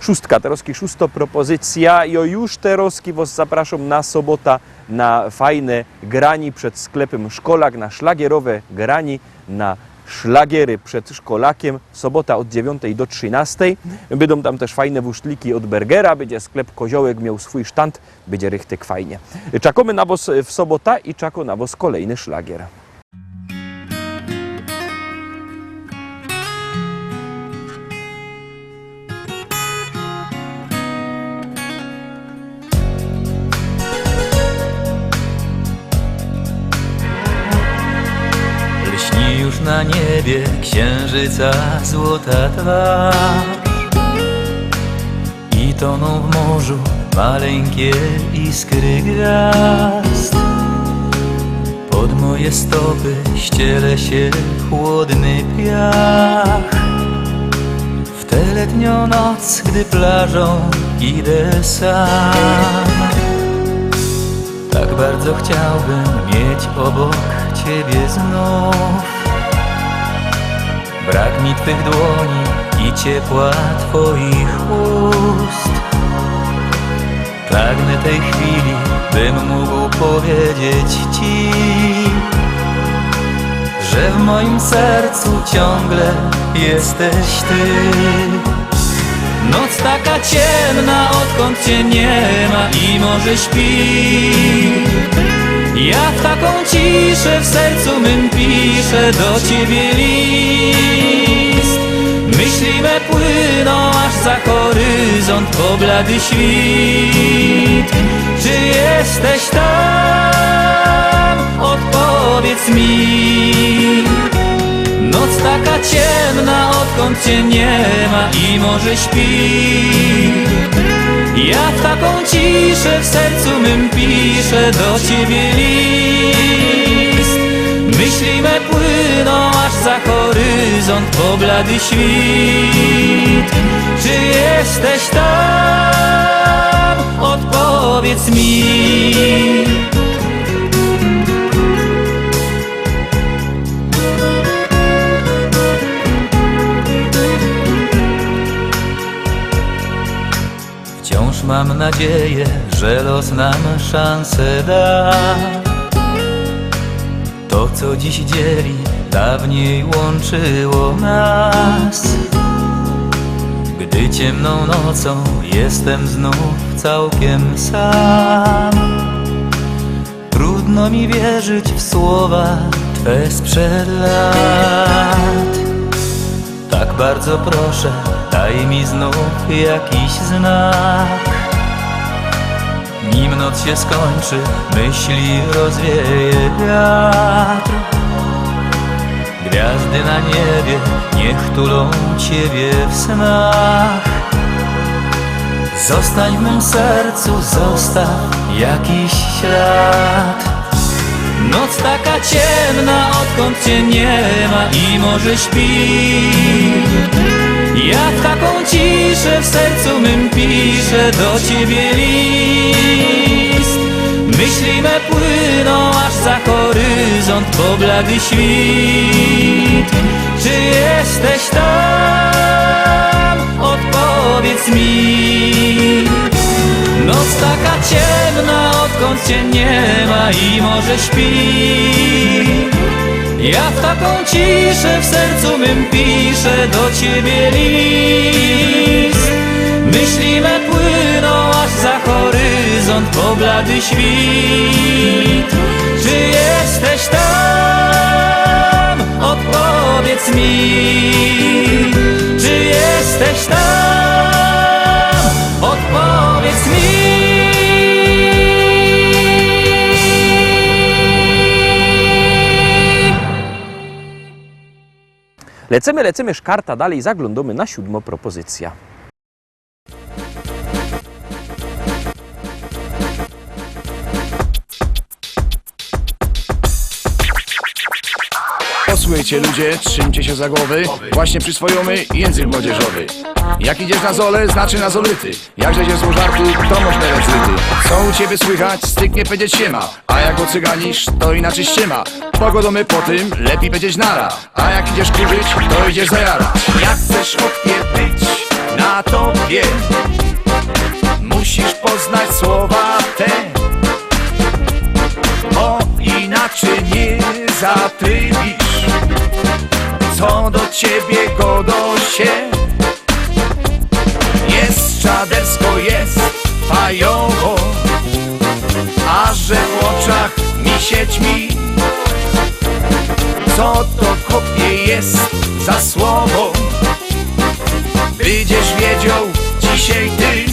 szóstka, teroski szósto propozycja i o już teroski was zapraszam na sobota na fajne grani przed sklepem Szkolak, na szlagierowe grani, na szlagiery przed szkolakiem. Sobota od 9 do 13. Będą tam też fajne wusztliki od Bergera, będzie sklep Koziołek miał swój sztant, będzie rychtyk fajnie. Czekamy na was w sobota i czako na was kolejny szlagier. Na niebie księżyca złota twarz. I toną w morzu maleńkie iskry gwiazd. Pod moje stopy ściele się chłodny piach. W tę letnią noc, gdy plażą idę sam. Tak bardzo chciałbym mieć obok Ciebie znów Brak mi Twych dłoni i ciepła Twoich ust. Pragnę tej chwili, bym mógł powiedzieć Ci Że w moim sercu ciągle jesteś Ty. Noc taka ciemna, odkąd cię nie ma i może śpi Ja w taką ciszę w sercu mym piszę do ciebie list. Myśli me płyną aż za horyzont po blady świt. Czy jesteś tam? Odpowiedz mi Noc taka ciemna, odkąd cię nie ma i może śpi. Ja w taką ciszę w sercu mym piszę do ciebie list. Myśli me płyną aż za horyzont po blady świt. Czy jesteś tam? Odpowiedz mi nadzieję, że los nam szansę da. To, co dziś dzieli, dawniej łączyło nas. Gdy ciemną nocą jestem znów całkiem sam. Trudno mi wierzyć w słowa Twe sprzed lat. Tak bardzo proszę, daj mi znów jakiś znak Nim noc się skończy, myśli rozwieje wiatr. Gwiazdy na niebie niech tulą Ciebie w snach. Zostań w mym sercu, zostaw jakiś ślad. Noc taka ciemna, odkąd cię nie ma i może śpi Ja w taką ciszę w sercu mym piszę do ciebie list. Myśli me płyną aż za horyzont po blady świt. Czy jesteś tam? Odpowiedz mi. Noc taka ciemna, odkąd cię nie ma i może śpi Ja w taką ciszę w sercu mym piszę do ciebie list. Myśli me płyną aż za horyzont po blady świt. Czy jesteś Lecimy, lecimy szkarta dalej, zaglądamy na siódmą propozycja. Posłuchajcie ludzie, trzymcie się za głowy. Właśnie przyswojomy język młodzieżowy. Jak idziesz na zole, znaczy na zolity Jak żedziesz z żartu, to można zryty Co u ciebie słychać, styknie powiedzieć siema A jak ocyganisz, to inaczej ściema. Pogodomy po tym, lepiej powiedzieć nara. A jak idziesz kurzyć, to idziesz za jara. Jak chcesz chłopie być, na tobie Musisz poznać słowa te inaczej nie zatrybisz. Co do ciebie godo się? Jest czadersko, jest fajowo. A że w oczach mi się ćmi? Co to kopie jest za słowo? Będziesz wiedział dzisiaj ty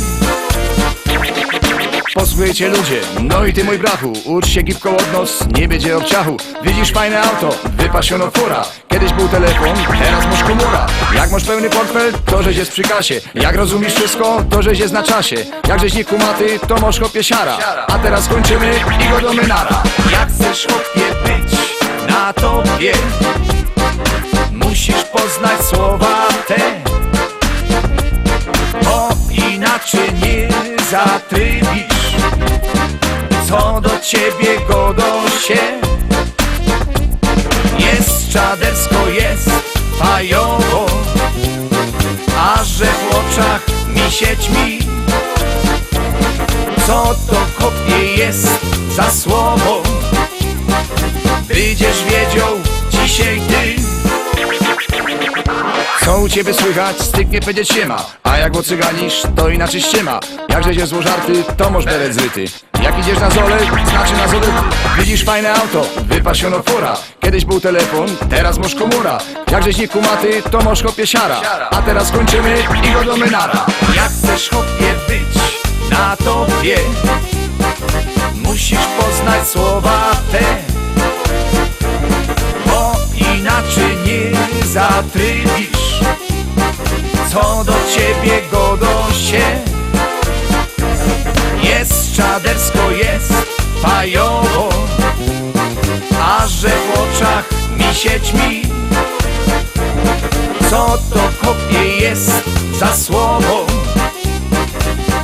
Posłuchajcie ludzie, no i ty mój brachu Ucz się gipką od nos, nie będzie obciachu. Widzisz fajne auto, wypasiono fura. Kiedyś był telefon, teraz masz komura. Jak masz pełny portfel, to żeś jest przy kasie. Jak rozumiesz wszystko, to żeś jest na czasie. Jak żeś nie kumaty, to masz chopie siara. A teraz kończymy i go do Jak chcesz chopie być na tobie Musisz poznać słowa ciebie godo się. Jest czadersko, jest fajowo A że w oczach mi się ćmi. Co to kopie jest za słowo? Będziesz wiedział dzisiaj ty. Co u ciebie słychać? Styknie powiedzieć się ma. A jak ocyganisz, to inaczej ściema. Jak żeś zło żarty, to masz beret zryty Jak idziesz na zole, znaczy na zolety Widzisz fajne auto, wypasiono fura Kiedyś był telefon, teraz masz komura Jak żeś kumaty, to masz chopie siara. A teraz kończymy i go do mynara Jak chcesz chopie być na tobie Musisz poznać słowa te. Bo inaczej nie zatrybisz. Co do ciebie godo się Jest czadersko, jest fajowo A że w oczach mi się Co to kopie jest za słowo?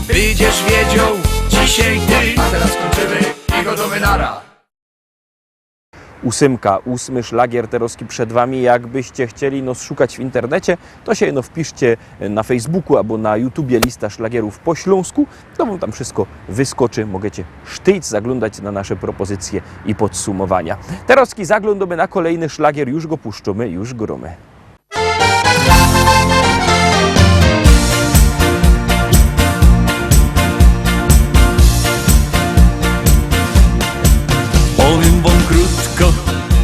Będziesz wiedział dzisiaj ty. A teraz kończymy i go do ósemka, ósmy szlagier terowski przed Wami. Jakbyście chcieli no, szukać w internecie, to się no, wpiszcie na Facebooku albo na YouTubie lista szlagierów po śląsku. To Wam tam wszystko wyskoczy. Możecie sztyć, zaglądać na nasze propozycje i podsumowania. Terowski zaglądamy na kolejny szlagier. Już go puszczamy, już gromy. Powiem wam krótko,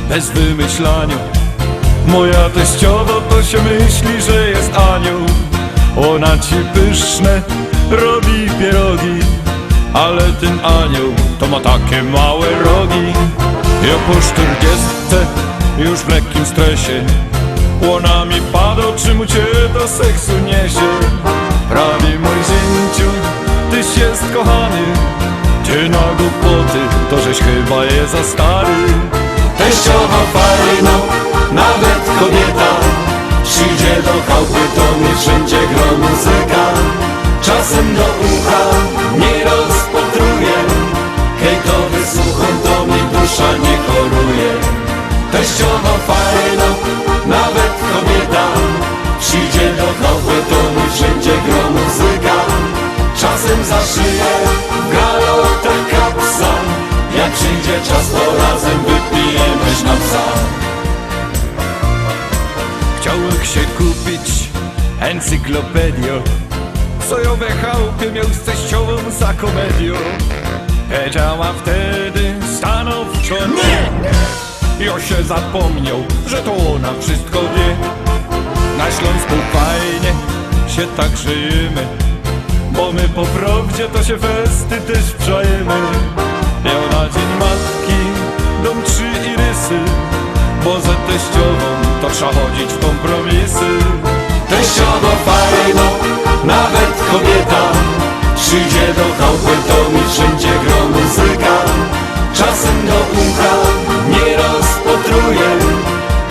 bez wymyślania. Moja teściowa to się myśli, że jest anioł. Ona ci pyszne robi pierogi Ale ten anioł to ma takie małe rogi. Ja po czterdziestce już w lekkim stresie Łona mi pada, czym cię do seksu niesie. Prawie mój zięciu, tyś jest kochany głupoty, to żeś chyba je za stary Teściowa fajno, nawet kobieta Przyjdzie do chałupy, to mi wszędzie gro muzyka. Czasem do ucha nie rozpatruje Hejtowy słucham, to mi dusza nie choruje. Teściowa fajno, nawet kobieta Przyjdzie do chałupy, to mi wszędzie gro muzyka. Czasem za szyję czas, to razem wypijemy sznapsa Chciałem się kupić encyklopedio Sojowe chałupie miał z teściową za komedią. Wiedziała wtedy stanowczo nie. Ja się zapomniał, że to ona wszystko wie. Na Śląsku fajnie się tak żyjemy Bo my po prawdzie to się festy też wczajemy Miał na dzień matki dom trzy irysy Bo za teściową to trzeba chodzić w kompromisy. Teściowa fajno, nawet kobieta. Przyjdzie do chałupy, to mi wszędzie gro muzyka. Czasem do ucha nie rozpatruje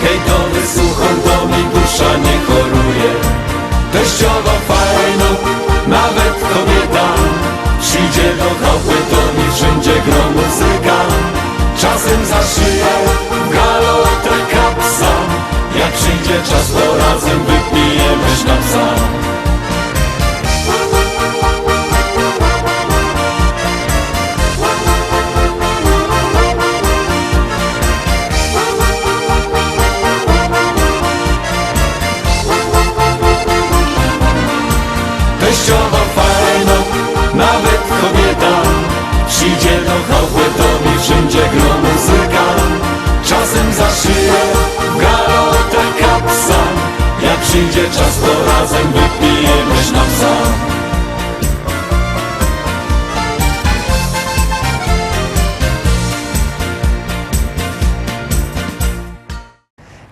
Hejtowy słucham, to mi dusza nie choruje. Teściowa fajno, nawet kobieta. Przyjdzie do chałupy, to wszędzie gro muzyka. Czasem za szyję galota kapsa Jak przyjdzie czas,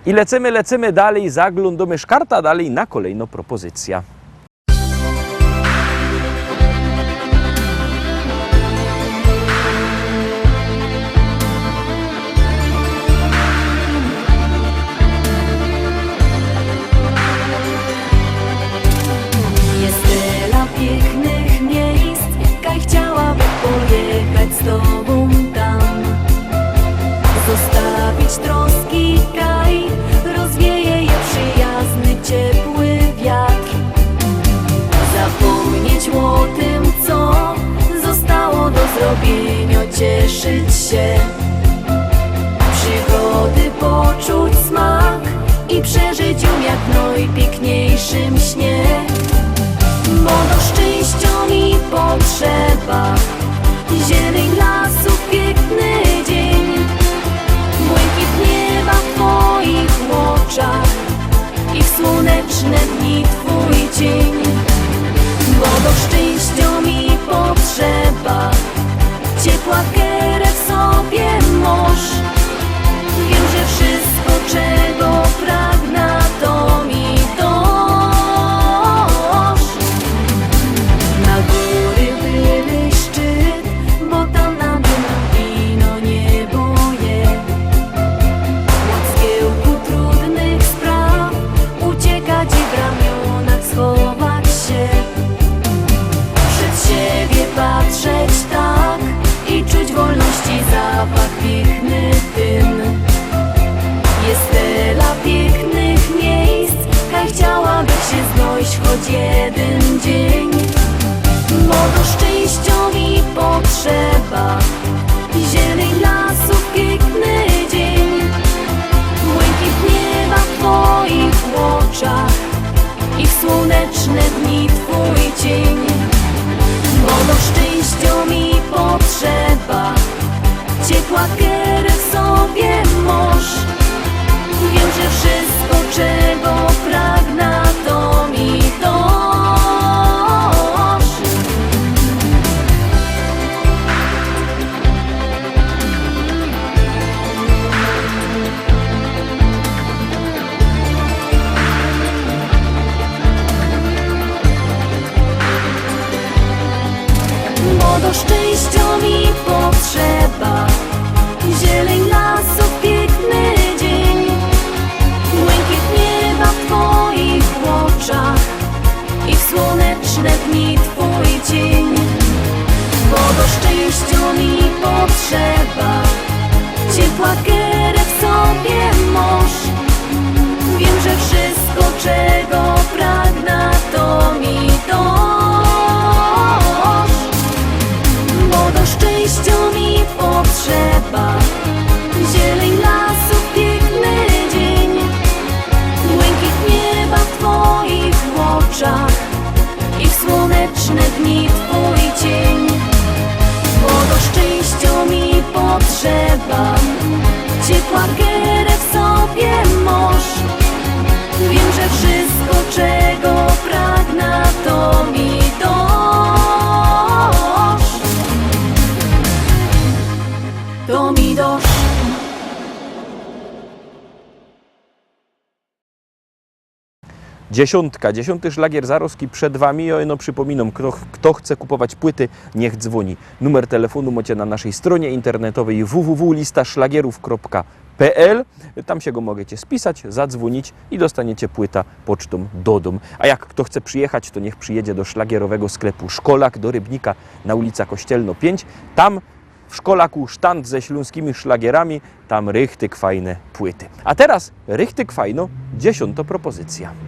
I lecimy, lecimy dalej, zaglądamy szkarta dalej na kolejną propozycja. Słoneczne dni, twój cień Bo do szczęścia mi potrzeba Ciepła potrzeba. Ciepła kierę w sobie moż Wiem, że wszystko, czego pragnę, to mi dosz bo do szczęścia mi potrzeba Zieleń lasów, piękny dzień. Błękit nieba w twoich oczach Ich słoneczne dni, twój cień potrzeba. Ciepła kierę w sobie moż Wiem, że wszystko, czego pragnę, to mi Dziesiątka, dziesiąty szlagier Zaroski przed Wami. O, no przypominam, kto, kto chce kupować płyty, niech dzwoni. Numer telefonu macie na naszej stronie internetowej www.listaszlagierów.pl Tam się go możecie spisać, zadzwonić i dostaniecie płyta pocztą do domu. A jak kto chce przyjechać, to niech przyjedzie do szlagierowego sklepu Szkolak do Rybnika na ulica Kościelno 5. Tam w Szkolaku sztand ze śląskimi szlagierami, tam rychtyk fajne płyty. A teraz rychtyk fajno, dziesiąta propozycja.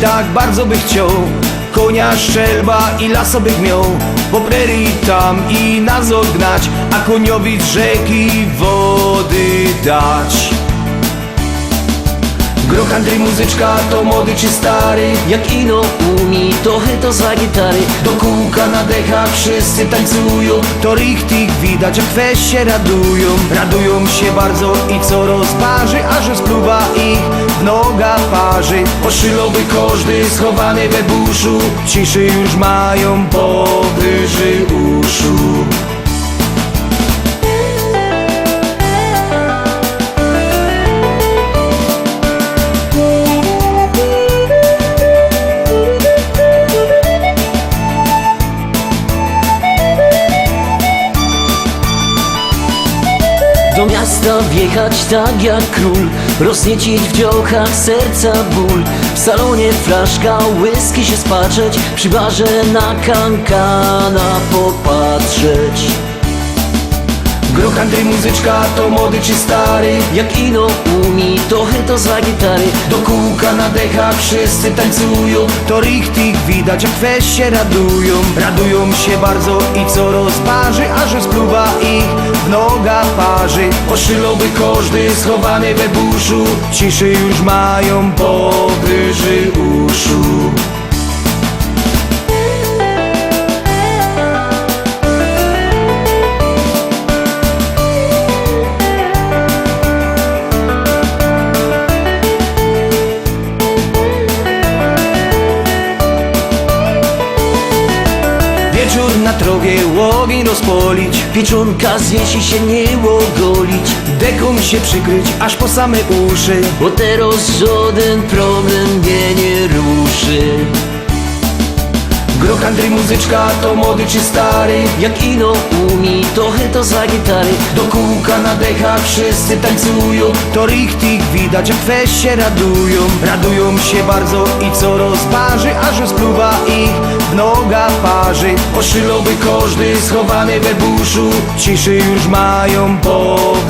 Tak bardzo by chciał. Konia, szczelba i lasobych miał. Po prerii tam i nas odgnać A koniowi rzeki wody dać Groch Andrzej muzyczka to młody czy stary? Jak ino umi, to to za gitary Do kółka na dechach wszyscy tańcują. To richtig widać, jak weź się radują. Radują się bardzo i co rozparzy A że spluwa ich w noga parzy. Poszylowy każdy schowany we buszu. Ciszy już mają powyżej uszu tak jak król Rozniecić w dziołchach serca ból. W salonie flaszka whisky się spatrzeć Przy barze na kankana popatrzeć Groch Andrzej muzyczka to młody czy stary? Jak ino umi, to to za gitary. Do kółka na dechach wszyscy tańcują. To richtig widać jak weź się radują. Radują się bardzo i co rozparzy A że spluwa ich w noga parzy. Poszylowy każdy schowany we buszu. Ciszy już mają powyżej uszu Wieczór na trowie łogień rozpolić. Pieczonka zjeść się nie ogolić Deką się przykryć aż po same uszy. Bo teraz żaden problem mnie nie ruszy. Andrzej muzyczka to młody czy stary? Jak ino umi, to to za gitary Do kółka na dechach wszyscy tańcują. To richtig widać jak się radują. Radują się bardzo i co rozparzy A że spluwa ich w noga parzy. Poszylowy każdy schowany we buszu. Ciszy już mają powyżej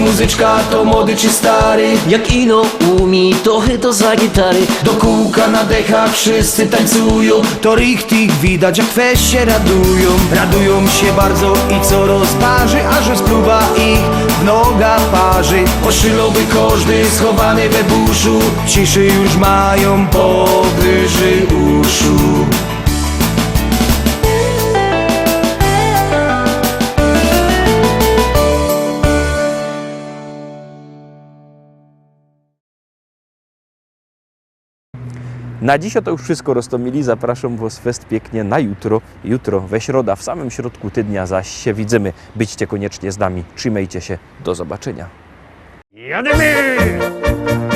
muzyczka to młody czy stary? Jak ino umi, to to za gitary. Do kółka na dechach wszyscy tańcują. To richtig widać jak weź się radują. Radują się bardzo i co rozparzy A że spluwa ich w noga parzy. Poszylowy każdy schowany we buszu. Ciszy już mają powyżej uszu Na dziś to już wszystko roztomili. Zapraszam Was fest pięknie na jutro. Jutro we środa, w samym środku tygodnia zaś się widzimy. Byćcie koniecznie z nami. Trzymajcie się. Do zobaczenia. Jademy!